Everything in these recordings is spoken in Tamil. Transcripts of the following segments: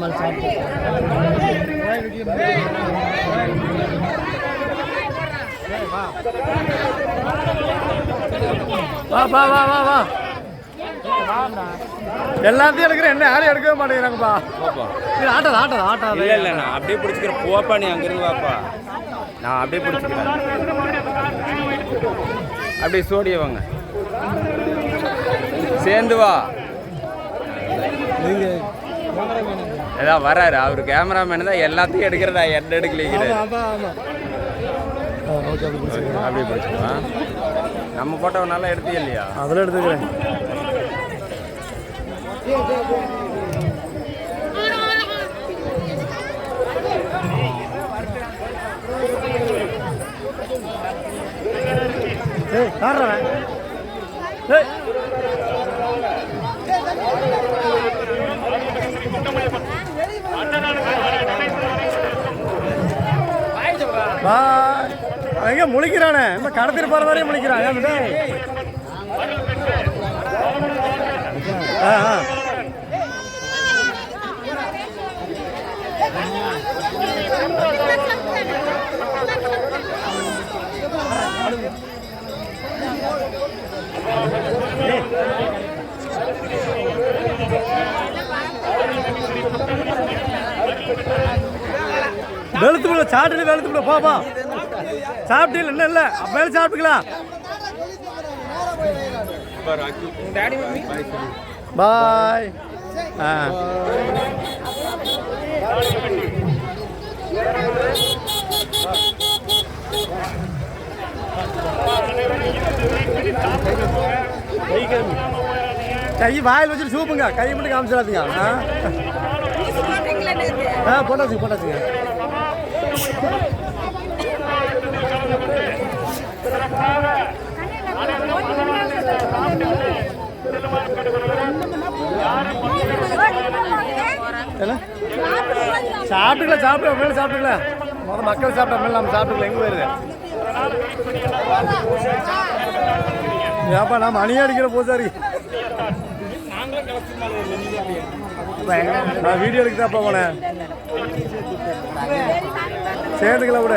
மகளே வா வா வா வா வா. எல்லாத்தையும் எடுக்கிறேன் என்ன யாரும் எடுக்கவே மாட்டேங்கிறாங்கப்பா. ஆட்டாத ஆட்டாத ஆட்டாத. இல்லை இல்லை நான் அப்படியே பிடிச்சிக்கிறேன் போப்பா நீ அங்கேருந்து வாப்பா. நான் அப்படியே பிடிச்சிக்கிறேன். அப்படியே சோடிய வாங்க. சேர்ந்து வா. நீங்க ஏதாவது வராரு. அவர் கேமராமேன் தான் எல்லாத்தையும் எடுக்கிறதா என்ன பிடிச்சிக்கிறேன். அப்படியே பிடிச்சிக்கலாம் நம்ம போட்டோ நல்லா எடுத்தீங்க இல்லையா? அதில் எடுத்துக்கிறேன். ஏய் காரணம் ஏய் பா அவன் எங்க முழிக்கிறானே. இந்த கடத்திட்டு போற மாதிரியே முழிக்கிறான். வெளுத்து டேய்? வெளுத்து போப்பா சாப்பிட்டு சாப்பிட்டீங்க என்ன இல்லை. மேலே சாப்பிட்டுக்கலாம். பாய் ஆ. கை வாயில் வச்சுட்டு சூப்புங்க. கை மட்டும் காமிச்சிடாதீங்க. ஆ. ஆ போட்டாச்சுங்க போட்டாச்சுங்க. என்ன சாப்பிட்டுக்கலாம் மேல சாப்பிட்டுக்கல. மொத மக்கள் சாப்பிட்ட மேல நம்ம சாப்பிட்டுக்கலாம் எங்கே போயிருது? ஏப்பா நான் மணி அடிக்கிற பூசாரி. நான் வீடியோ எடுக்க தான் போனேன். சேர்ந்துக்கலாம் விட.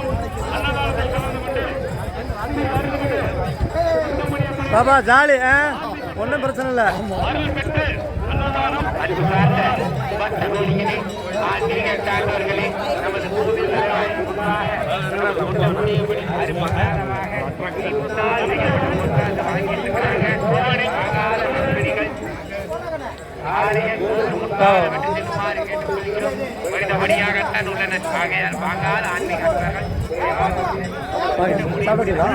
பாப்பா ஜாலி ஆ? ஒன்றும் பிரச்சனை இல்லை. மனிதபடியாகத்தான் உள்ளனர் ஆகையால் வாங்காத ஆன்மீக சாப்பிட்டீங்களா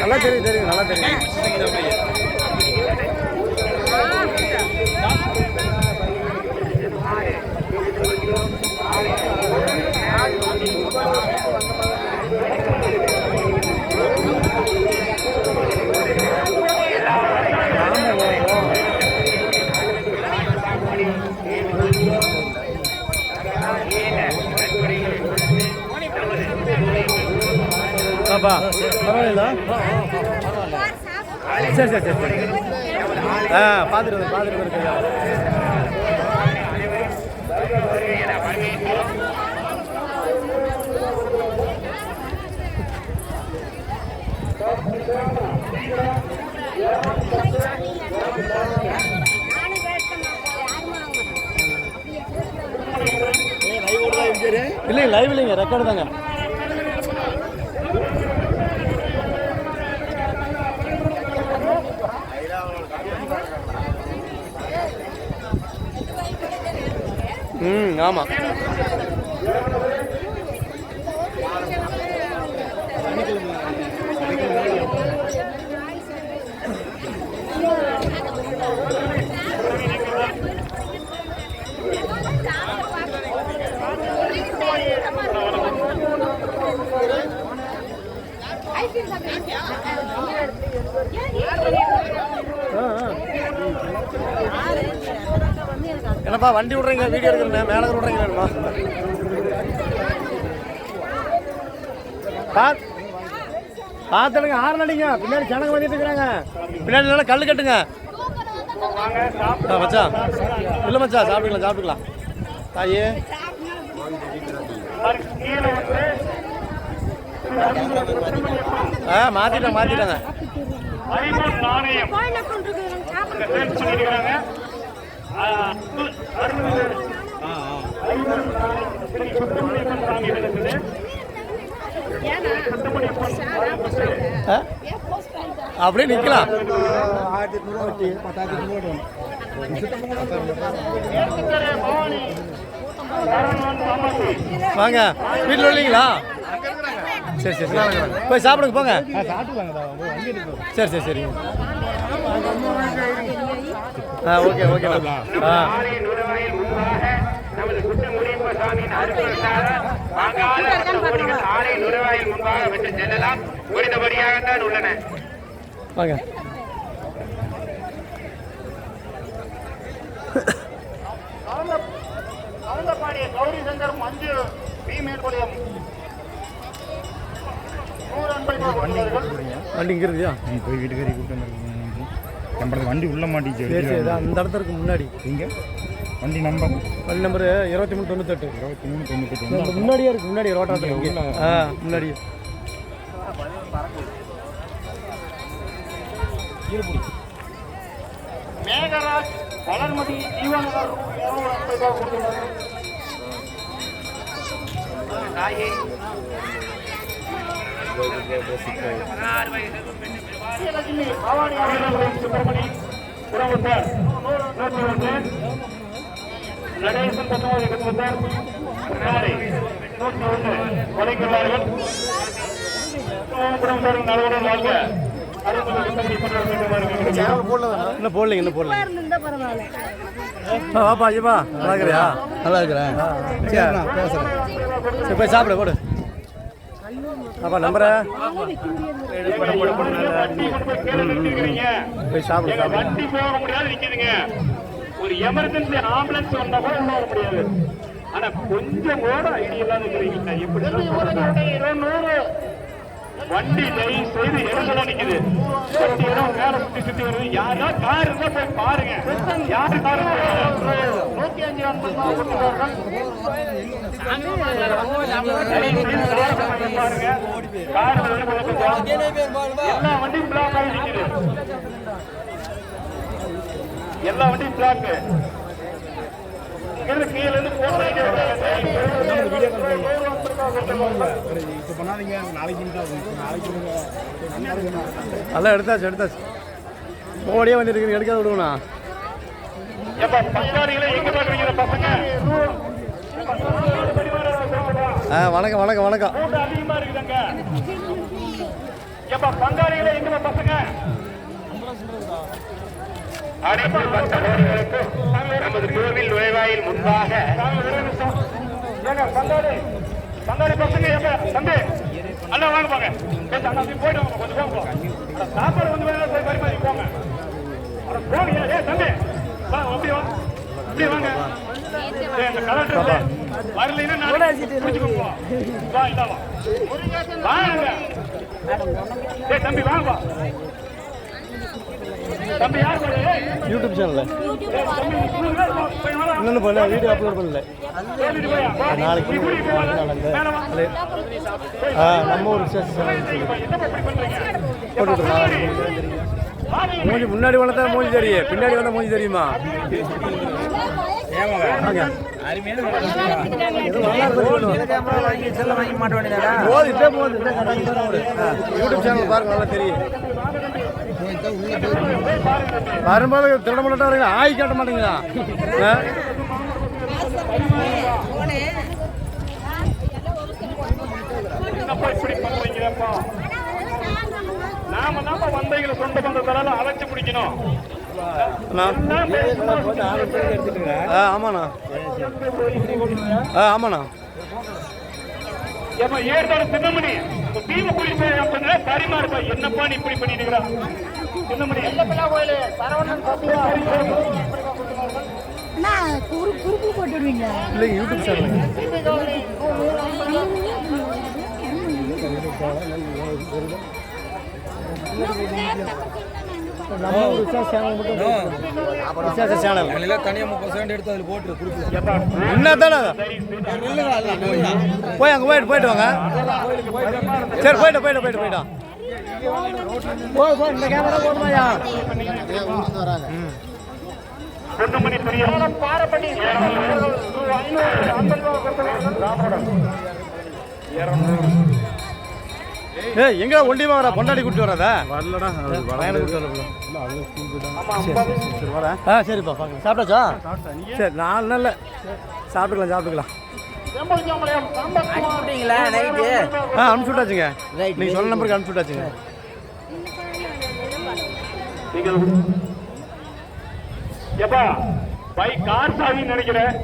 நல்லா தெரியும் தெரியும் நல்லா தெரியும் Thank you. பா பரவாயில்ல சரி சரி சரி சரி. ஆ பார்த்துட்டு பார்த்துட்டு வந்து இல்லை லைவ் இல்லைங்க ரெக்கார்டு தாங்க. ம் ஆமாம் ஆ என்னப்பா வண்டி விட்றீங்க? வீடியோ எடுக்கிறேன் மேலே விட்றீங்க வேணுமா பார்த்துடுங்க ஆறு அடிங்க பின்னாடி ஜனங்க வந்துட்டு இருக்கிறாங்க. பின்னாடி நல்லா கல் கட்டுங்க. ஆ மச்சான். இல்லை மச்சான் சாப்பிட்டுக்கலாம் சாப்பிட்டுக்கலாம். தாயே. ஆ மாற்றிட்டாங்க மாற்றிட்டாங்க நாணயம்? அப்படியே நிற்கலாம். வாங்க. வீட்டில் இல்லைங்களா சரி சரி சரி. போய் சாப்பிடுங்க போங்க. சரி சரி சரி. ஆ ஓகே ஓகே ஆ. நமது குட்ட முனியப்ப சாமியின் அருள்வரத்தால வாங்காத ஆலய நுழைவாயில் முன்பாக விட்டு செல்லலாம் முடிந்தபடியாகத்தான் உள்ளன வாங்க. கவுந்தப்பாடிய கௌரி சங்கர் மஞ்சு பி வண்டி இங்கே இருக்குயா நீ போய் வீட்டுக்காரி கூப்பிட்டு நம்மளது வண்டி உள்ள மாட்டிச்சு அந்த இடத்துல இருக்கு முன்னாடி. இங்கே வண்டி நம்பர் வண்டி நம்பரு இருபத்தி மூணு தொண்ணூத்தெட்டு. இருபத்தி மூணு இந்த முன்னாடியே இருக்கு முன்னாடி ரோட்டாத்தில் ஆ முன்னாடி. மேகராஜ் வளர்மதி ஜீவனகர் தாயே சுப்பிரமணி புறமுத்தார் நூற்றி ஒன்று. நடேசன் பத்தொன்பது இருபத்தார் நாளை நூற்றி ஒன்று. கொலைக்கிறார்கள் நலவுடன் வாழ்க. இன்னும் போடலைங்க இன்னும் போடல இருந்தா பரவாயில்ல ஆ வாப்பா ஐயப்பா நல்லா இருக்கிறியா? நல்லா இருக்கிறேன். சரி பேசுகிறேன் சரி போய் சாப்பிட போடு. அப்பா நம்புற? போய் சாப்பிடு சாப்பிடு. வண்டி போக முடியாது நிக்குதுங்க ஒரு எமர்ஜென்சி ஆம்புலன்ஸ் வந்தா கூட உள்ள வர முடியாது. ஆனா கொஞ்சம் கூட ஐடியா இல்லாத இருக்கிறீங்க எப்படி? நூறு வண்டி தயவு செய்து இடத்துல நிக்குது வண்டி இடம் மேல சுத்தி சுத்தி வருது. யாரா கார் இருந்தா போய் பாருங்க. யாரு கார் நூத்தி அஞ்சு பாருங்க. கார் எல்லா வண்டியும் பிளாக் ஆகி நிக்குது. எல்லா வண்டியும் பிளாக் இங்கிருந்து கீழே இருந்து இப்போ பண்ணாதீங்க நல்லா எடுத்தாச்சு எடுத்தாச்சு. ஓடியே வந்துருக்கு எடுக்காத விடுவோண்ணா ஆ வணக்கம் வணக்கம் வணக்கம். எங்க நமது கோவில் நுழைவாயில் முன்பாக பங்காளி பசங்க எங்க? தம்பி அண்ணா வாங்க போங்க. பேச அண்ணா அப்படி போயிட்டு வாங்க கொஞ்சம் போங்க. அட, சாப்பாடு வந்து வேணா போய் பரிமாறி போங்க. அட, போங்க ஏ, ஏ தம்பி. வா அப்படி வா. அப்படி வாங்க. இந்த கலெக்டர் வரலைன்னா. வா இதா வா. வாங்க. ஏய் தம்பி வாங்க. வா தம்பி யார் போடு? ஏய், யூடியூப் சேனலில். இன்னொன்று பண்ணல வீடியோ அப்லோட் பண்ணல. நாளைக்கு. நடந்த. ஆ நம்ம ஒரு. மூஞ்சி முன்னாடி வளர்த்தா மூஞ்சி தெரியும் பின்னாடி வந்தா மூஞ்சி தெரியுமா போது. யூடியூப் சேனல் பாருங்க நல்லா தெரியும் வரும்போது திருடமலட்டா வரீங்க ஆய் காட்ட பண்றீங்கப்பா நாம தான் வந்தைகளை சொந்த பந்தத்தால அழைச்சு பிடிக்கணும். ஆமாண்ணா. ஆமாண்ணா. ஏமா ஏற்பாடு சின்னமணி தீவு குடிப்பை அப்படின்னா பரிமாறுப்பா. என்னப்பா நீ இப்படி பண்ணிட்டு அண்ணா குறு குறுக்கு போட்டுடுவீங்க இல்லைங்க யூடியூப் சேனல் போய் அங்கே போயிட்டு போயிட்டு வாங்க. சரி போயிட்டு போயிட்டு போயிட்டு போயிட்டோம் போய் போய் இந்த கேமரா போடுமாயா பிரியம் பாரப்படி ஏய் எங்க ஒண்டியமா வர பொண்டாடி கூட்டி வராதா? வரலடா ஆ சரிப்பா பார்க்கலாம் சாப்பிட்டாச்சா? சரி நாலு நாளில் சாப்பிட்டுக்கலாம் சாப்பிட்டுக்கலாம். ஆ அனுப்பிச்சு விட்டாச்சுங்க. நீங்கள் சொன்ன நம்பருக்கு அனுப்பிச்சு விட்டாச்சுங்க. நீங்கள் எப்பா பை கார் சாவின்னு நினைக்கிறேன்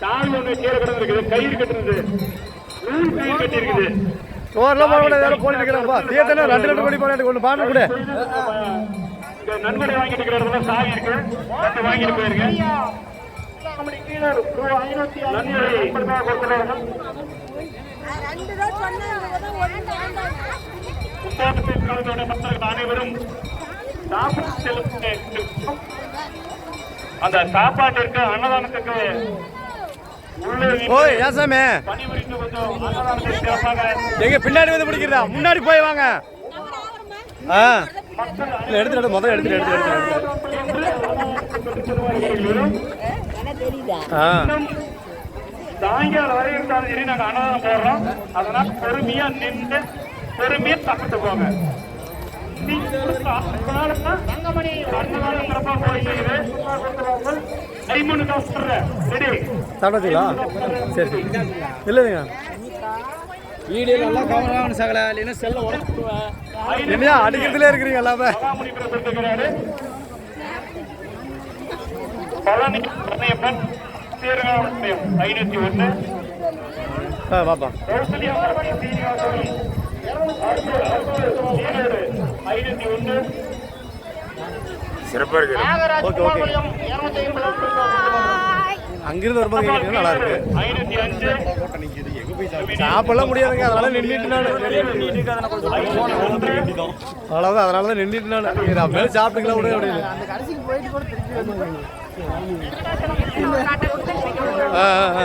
சாவி ஒண்ணு கீழே கிடந்திருக்குது கயிறு கட்டுறது நூல் கயிறு கட்டி இருக்குது ஓரெல்லாம் போட போட்டு தீர்த்தனே ரெண்டு ரெண்டு கோடி போராட்டி ஒன்று பாட்டு கொடு. வாங்கிட்டு இருக்கிற இடத்துல சாவி இருக்கு. வாங்கிட்டு போயிருங்க அனைவரும் சாப்பிட்டு செல்லும் அந்த சாப்பாட்டிற்கு அன்னதானத்துக்கு எங்க பின்னாடி வந்து பிடிக்கிறதா? முன்னாடி போய் வாங்க. எடுத்துட்டு எடு, முதல்ல எடுத்துட்டு எடுத்துட்டு சாயங்காலம் வரை இருந்தாலும் சரி அன்னதானம் போடுறோம். அதனால பொறுமையா நின்று பொறுமையா சாப்பிட்டு போங்க. சாப்பிட்டாச்சுங்களா சரி சரி. இல்லைங்க. வீடியோ நல்லா ஆகணும் சகல. இல்லைன்னா செல்ல உடச்சு என்னையா அடிக்கிறதுலே இருக்கிறீங்க எல்லாமே? ஐநூத்தி ஒண்ணு ஆ ஐநூத்தி ஒண்ணு ஓகே ஓகே. அங்கிருந்து வரும்போது கேட்குறது நல்லா இருக்கு. சாப்பிடலாம் முடியாதுங்க அதனால நின்றுட்டு நான். அவ்வளோதான் அதனால தான் நின்றுட்டு நான். அப்படியே சாப்பிட்டுக்கலாம் விட அப்படின்னு. ஆ ஆ.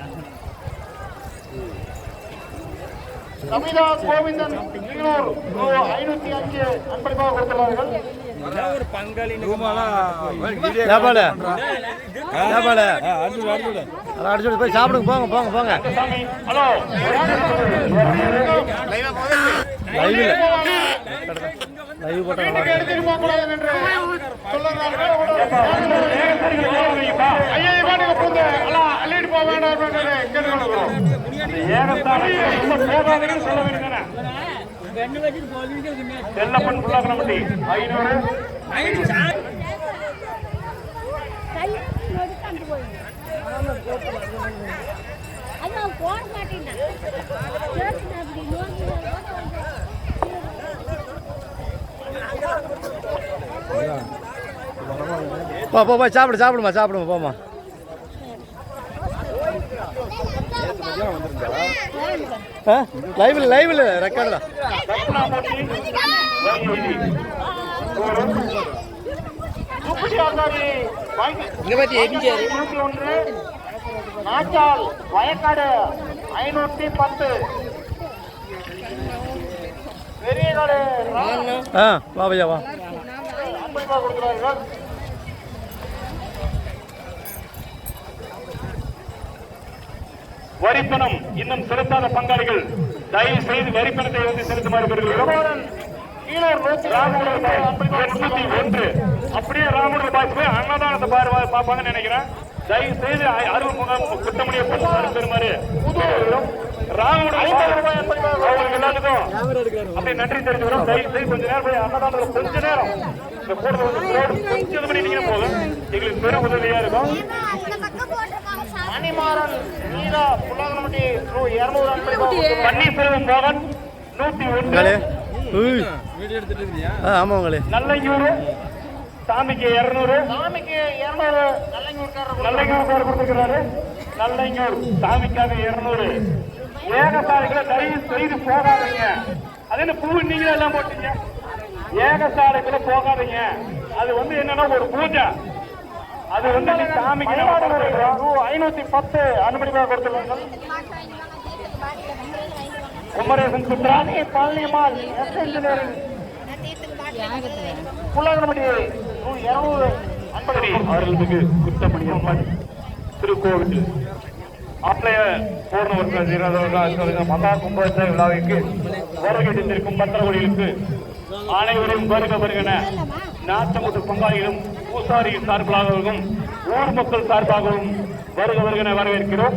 கவிதா கோவிந்தன் ஐநூத்தி அஞ்சு விடு. போய் சாப்பிடுங்க போங்க போங்க போங்க. சாமி ஹலோ லைவ் போட்டாங்க நல்லா இருக்கு. எடுத்துட்டு போக கூடாது என்று ஐயா நீங்க பூந்து அல்லா அள்ளிட்டு போக வேண்டாம் போகாதீங்கன்னு சொல்ல வேண்டியதானே செல்லப்பன் புல்லாக்கரம்பட்டி ஐநூறு அதான் போட மாட்டேன் அப்படி நோக்கி போ போ போய் சாப்பிடு சாப்பிடுமா சாப்பிடுமா போமா லைவ்ல லைவ்ல ரெக்கார்டு தான் ஆசாரி நூற்றி ஒன்று நாச்சால் வயக்காடு ஐநூற்றி பத்து. பெரியகாடு ஆ வா பையா வா. அன்பளிப்பாக கொடுக்கிறார்கள் வரிப்பணம் இன்னும் செலுத்தாத பங்காளிகள். தயவு செய்து வரிப்பணத்தை வந்து செலுத்துமாறு பெறுகிறோம் எட்நூத்தி ஒன்று. அப்படியே ராமூர் பாய்ச்சி போய் அன்னதானத்தை பாரு பார்ப்பாங்கன்னு நினைக்கிறேன். தயவு செய்து அ- அருள் முகாம் குத்தமணியை பெறுமாறு அவங்களுக்கு எல்லாத்துக்கும் அப்படி நன்றி தெரிஞ்சுக்கிறோம் தயவு செய்து கொஞ்ச நேரம் போய் அன்னதானத்தில் கொஞ்ச நேரம் இந்த கூடுதல் வந்து கொஞ்சம் மணி நீங்க போதும். எங்களுக்கு பெரும் உதவியா இருக்கும். மணிமாறன் நீரா புல்லாங்கமட்டி ரூ இருநூறு பன்னீர்செல்வம் மோகன் நூத்தி உங்களே. ஒன்று உய். ஆ ஆமாம் உங்களே. நல்லையூர் சாமிக்கு இருநூறு. சாமிக்கு இருநூறு. நல்லையூர்காரர் கொடுத்துருக்கிறாரு. நல்லையூர் சாமிக்காக இருநூறு. ஏகசாலைகளை தயவு செய்து போகாதீங்க. அது என்ன பூ நீங்களே எல்லாம் போட்டீங்க? ஏகசாலைக்குள்ள போகாதீங்க. அது வந்து என்னன்னா ஒரு பூஜை. அது வந்து நீ சாமிக்கு. ஐநூத்தி பத்து அனுமதிமாக கொடுத்துருவாங்க குமரேசன் சுத்ராணி பழனிமால் எஸ் இன்ஜினியரிங் புல்லாங்கமடி அன்படி அவர்களுக்கு குத்தமணி அம்மன் திருக்கோவில் ஆலய பூர்ணவர்கள் மகா கும்பாபிஷேக விழாவிற்கு வருகிட்டிருக்கும் பத்திரகுடிகளுக்கு அனைவரும் வருக வருகன நாட்டமுட்டு பங்காளிகளும் பூசாரி சார்பாகவும் ஊர் மக்கள் சார்பாகவும் வருக வருகன வரவேற்கிறோம்.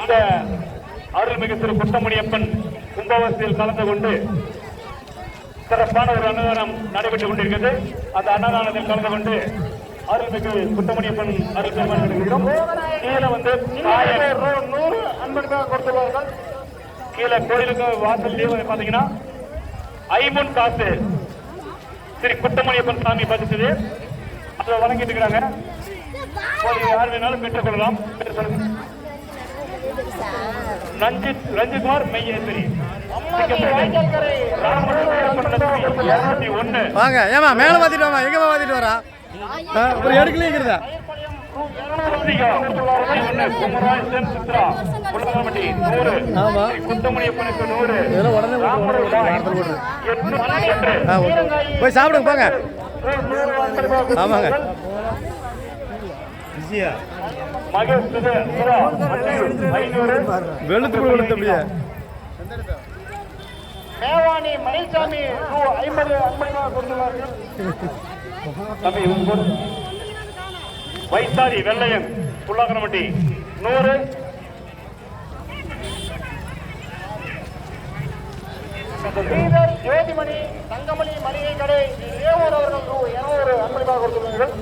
இந்த அருள்மிகு திரு குத்தமணியப்பன் கும்பாபிஷேகத்தில் கலந்து கொண்டு சிறப்பான ஒரு அன்னதானம் நடைபெற்றுக் கொண்டிருக்கிறது. அந்த அன்னதானத்தில் கலந்து கொண்டு அருள்மிகு குத்தமணியப்பன் அருள் பெருமாள் கீழே வந்து நூறு அன்பனுக்காக கொடுத்துள்ளார்கள் கீழே கோயிலுக்கு வாசல் வந்து பாத்தீங்கன்னா ஐம்பொன் காசு சரி குட்டமணியப்பன் சாமி பதிச்சது அதை வணங்கிட்டு இருக்கிறாங்க யார் வேணாலும் பெற்றுக் கொள்ளலாம் பெற்று சொல்லுங்க ரஞ்சித் ரஞ்சித்குமார் மெய்யேஸ்வரி இருநூத்தி வாங்க ஏமா மேலே மாற்றிட்டு வாமா எங்க மாத்திட்டு வரா ஒரு எடுக்கலைங்கிறதா இருக்கிறதா போய் சாப்பிடுங்க போங்க. ஆமாங்க. வெளுத்துக்குள் வெளுத்து அப்படியே மேவாணி மயில்சாமி ரூ. ஐம்பது அன்பளிப்பாக கொடுத்துள்ளார்கள் தம்பி உங்க போடு. வைத்தாரி வெள்ளையன் புல்லாக்கரமட்டி நூறு. ஸ்ரீதர் ஜோதிமணி தங்கமணி மளிகை கடை ஏவூர் அவர்கள் ரூ. இருநூறு அன்பளிப்பாக கொடுத்துள்ளார்கள்.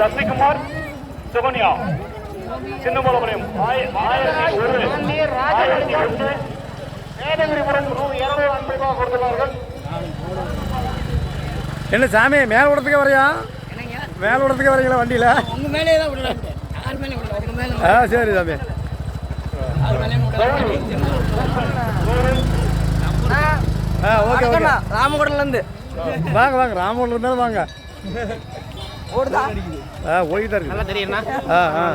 சசிகுமார் சுகன்யா. சின்னமலபுரம் ஆயிரத்தி ஒரு. ஆயிரத்தி ஒன்று வேதகிரிபுரம் ரூ இருநூறு அன்பளிப்பாக கொடுத்துள்ளார்கள். என்ன சாமி மேலே விடத்துக்கே வரையா மேலே விடத்துக்கே வரீங்களா வண்டியில்? உங்க மேலே தான் யார் மேலே மேலே ஆ சரி சாமி ஆ ஓகே ஓகே. ராமகுடம்ல இருந்து வாங்க வாங்க இருந்தாலும் வாங்க. ஓடுதா? ஆ ஓடிக்கிட்டு இருக்கு. நல்லா ஆ ஆ.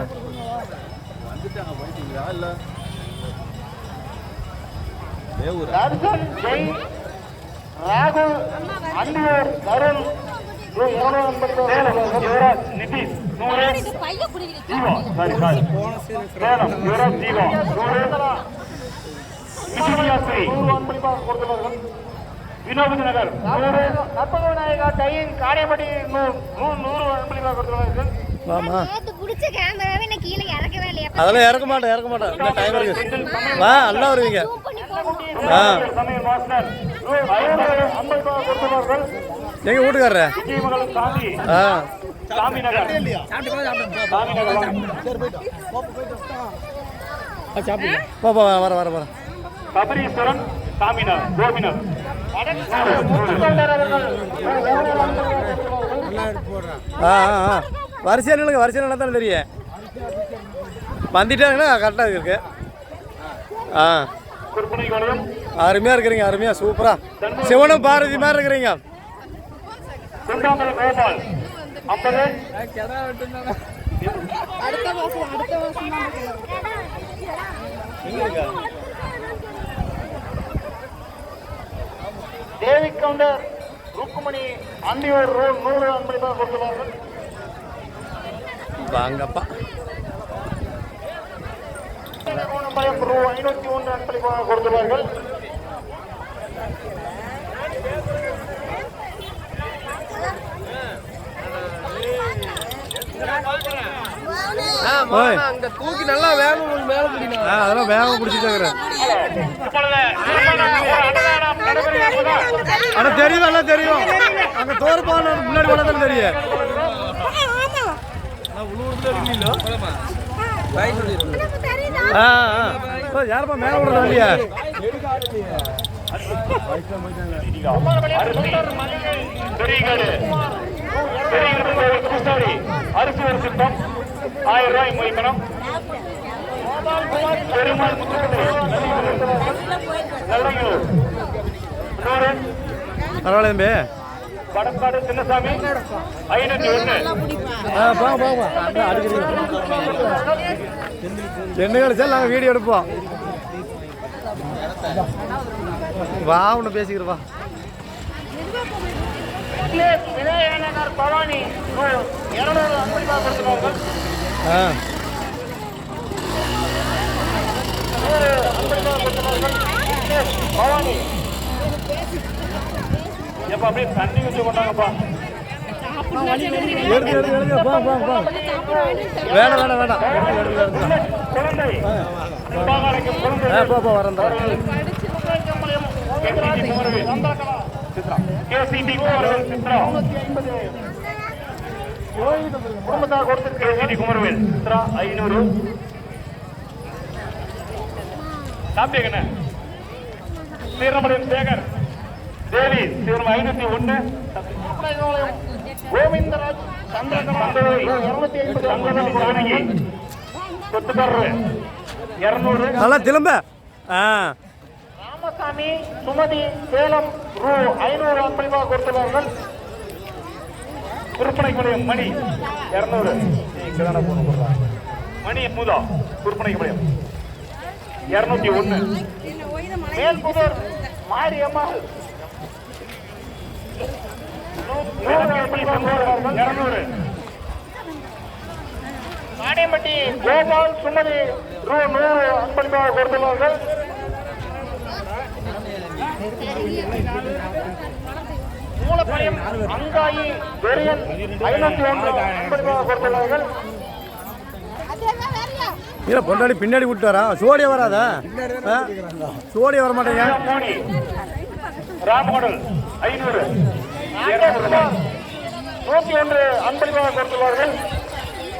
அன்பளிப்பாக யுவராஜ் நிதிஷ் நூறு பையன் குடிக்கிறீங்க ஜீவா சாரி சாரி சேலம் யுவராஜ் ஜீவா நூறு விஜயாஸ்ரீ வினோத் நகர் நூறு கற்பக விநாயகா டையின் காடையப்பட்டி நூறு நூறு அன்பளிப்பாக கொடுத்துள்ளார்கள் வாமா. நேத்து புடிச்ச கேமராவே நான் கீழே இறக்கவே இல்லையா அதெல்லாம் இறக்க மாட்டேன் இறக்க மாட்டேன். இன்னும் டைம் இருக்கு வா நல்லா வருவீங்க. ஜூம் பண்ணி போடணும் ஆ சமயம் மாஸ்டர் ரூ ஐநூறு அன்பளிப்பாக கொடுத்துள்ளார்கள் எங்க வீட்டுக்காரரு? ஆ. சாமி வர வர வர. சபரீஸ்வரன் சாமிநாத் கோபிநாத் ஆ ஆ ஆ. வரிசையா நில்லுங்க வரிசையா நல்லா தெரியும். வந்துட்டாங்கன்னா கரெக்டாக இருக்கு. ஆ. அருமையாக இருக்கிறீங்க அருமையாக சூப்பராக சிவனும் பாரதி மாதிரி இருக்கிறீங்க. குண்டாமலை கோபால் ஐம்பது. அடுத்த மாசம் அடுத்த மாசம் தேவி கவுண்டர் ருக்குமணி அந்தியூர் ரோடு நூறு அன்பளிப்பாக கொடுத்துள்ளார்கள் வாங்கப்பா. ஐநூத்தி ஒன்று அன்பளிப்பாக கொடுத்துள்ளார்கள் அங்க தூக்கி நல்லா வேகம் மேல ஆ அதெல்லாம் வேகமாக பிடிச்சிட்டு? ஆனால் தெரியும் எல்லாம் தெரியும் அங்கே தோறுப்பான முன்னாடி வளர்த்தாலும் தெரியும் யாருப்பா மேலே விடுறது. அரிசி ஒரு சிப்பம் ஆயிரம் ரூபாய் மொய்மனம் பெருமாள். பரவாயில்ல சின்னசாமி ஐநூத்தி ஒண்ணு என்ன கிடைச்சா நாங்கள் வீடியோ எடுப்போம். வா ஒன்று பேசிக்கிறோம் வா. விநாயகநகர் பவானி நூறு. இருநூறு அன்பளிப்பாக கொடுத்துள்ளார்கள் ஆ. எப்ப அப்படியே தண்ணி வச்சு கொண்டாங்கப்பா. எடுத்து எடுத்து எடுத்து போ குடும்பத்தாக கொடுத்து கேசிடி குமரவேல். சித்ரா ஐநூறு. சாப்பிட்டீங்கண்ணே சீரமடையும் சேகர். தேவி சீரம் ஐநூத்தி ஒண்ணு. கோவிந்தராஜ் நல்லா திரும்ப ராமசாமி சுமதி சேலம் ரூ ஐநூறு அன்பளிப்பாக கொடுத்துள்ளார்கள். விற்பனை குறையும் மணி இரநூறு. இங்கதானே போன போடுறாங்க மணி முதா விற்பனை குறையும் இருநூத்தி ஒண்ணு. மேல் புதர் மாரியம்மா இருநூறு. மாடியம்பட்டி கோபால் சுமதி ரூ நூறு அன்பளிப்பாக கொடுத்துள்ளார்கள். மூலப்பாளையம் அங்காயி வெறியன் ஐநூத்தி ஒன்று கொடுத்துள்ளார்கள் இல்லை பொண்டாடி பின்னாடி விட்டு வரா. சோடியா வராதா? சோடியா வர மாட்டேங்க மோடி. ராமகோடல் ஐநூறு. நூத்தி ஒன்று அன்பளிப்பாக கொடுத்துள்ளார்கள்